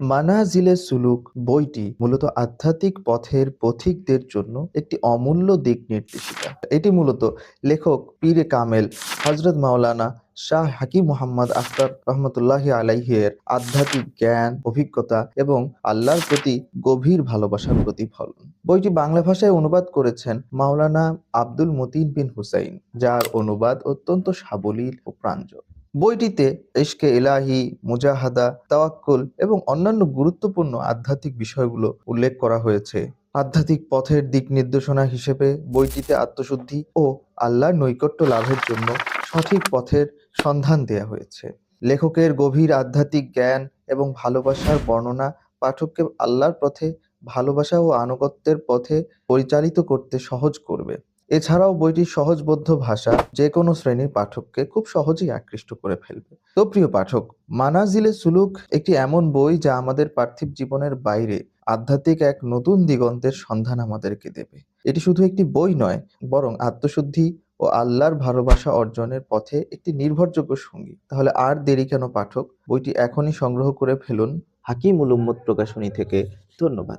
মানাজিলে সুলুক বইটি মূলত আধ্যাত্মিক পথের পথিকদের জন্য একটি অমূল্য দিক নির্দেশিকা এটি মূলত লেখক পীরে কামেল হজরত মাওলানা শাহ হাকিম মোহাম্মদ আখতার রহমতুল্লাহ আলাইহের আধ্যাত্মিক জ্ঞান, অভিজ্ঞতা এবং আল্লাহর প্রতি গভীর ভালোবাসার প্রতিফলন। বইটি বাংলা ভাষায় অনুবাদ করেছেন মাওলানা আব্দুল মতিন বিন হুসাইন, যার অনুবাদ অত্যন্ত সাবলীল ও প্রাঞ্জল। বইটিতে ইশকে এলাহি মুজাহাদা, তাওয়াক্কুল এবং অন্যান্য গুরুত্বপূর্ণ আধ্যাত্মিক বিষয়গুলো উল্লেখ করা হয়েছে। আধ্যাত্মিক পথের দিক নির্দেশনা হিসেবে বইটিতে আত্মশুদ্ধি ও আল্লাহর নৈকট্য লাভের জন্য সঠিক পথের সন্ধান দেয়া হয়েছে। লেখকের গভীর আধ্যাত্মিক জ্ঞান এবং ভালোবাসার বর্ণনা পাঠককে আল্লাহর পথে ভালোবাসা ও আনুগত্যের পথে পরিচালিত করতে সহজ করবে। এছাড়াও বইটি সহজবোধ্য ভাষা যে কোনো শ্রেণির পাঠককে খুব সহজেই আকৃষ্ট করে ফেলবে। তো প্রিয় পাঠক, মানাজিলে সুলুক একটি এমন বই যা আমাদের পার্থিব জীবনের বাইরে আধ্যাত্মিক এক নতুন দিগন্তের সন্ধান আমাদেরকে দেবে। এটি শুধু একটি বই নয়, বরং আত্মশুদ্ধি ও আল্লাহর ভালোবাসা অর্জনের পথে একটি নির্ভরযোগ্য সঙ্গী। তাহলে আর দেরি কেন পাঠক? বইটি এখনই সংগ্রহ করে ফেলুন। হাকিম উলুম্মদ প্রকাশনী থেকে ধন্যবাদ।